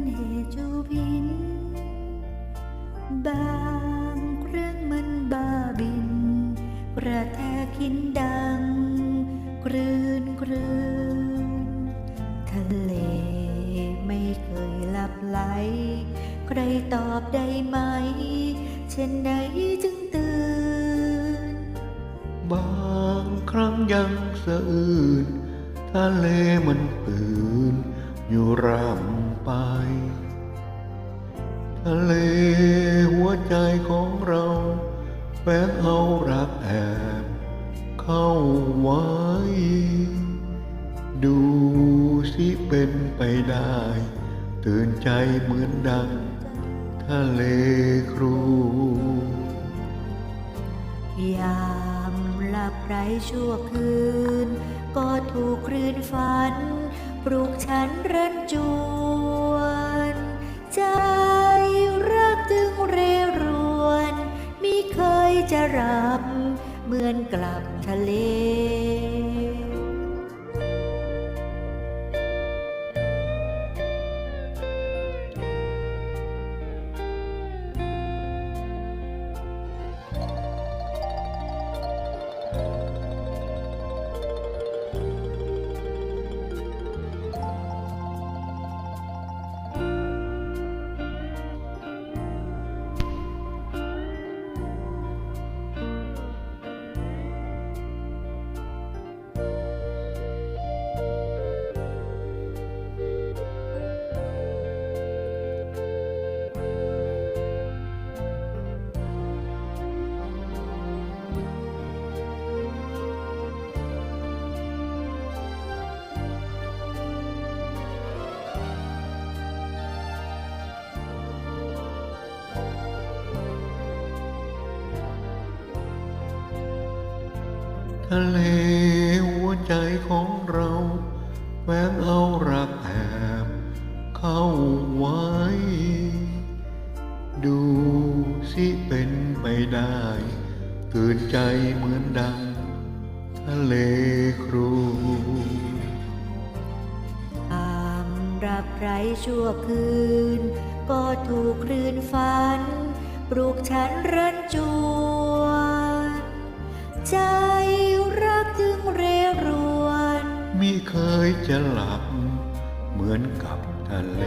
นเหตุจูพิน บางครื่องมันบ้าบิน กระแทกหินดัง กรืนกรืนทะเลไม่เคยหลับไหล ใครตอบได้ไหม เช่นไหนจึงตื่น บางครั้งยังสะอื้นทะเลมันตื่นอยู่รำ ไป ทะเลหัวใจของเราแฝงเอารักแอบเข้าไว้ ดูสิเป็นไปได้ ตื่นใจเหมือนดัง ทะเลครู ยามหลับไหลชั่วคืน ก็ถูกคลื่นฝัน ปลุกฉันรันจู บ เหมือนกลับทะเล ทะเลหัวใจของเราแฝงเอารักแอบเข้าไว้ ดูสิเป็นไปได้ตื่นใจเหมือนดัง ทะเลครูตามรับไรชั่วคืน ก็ถูกคลื่นฝัน ปลุกฉันรันจวนใจ เคยจะหลับ เหมือนกับทะเล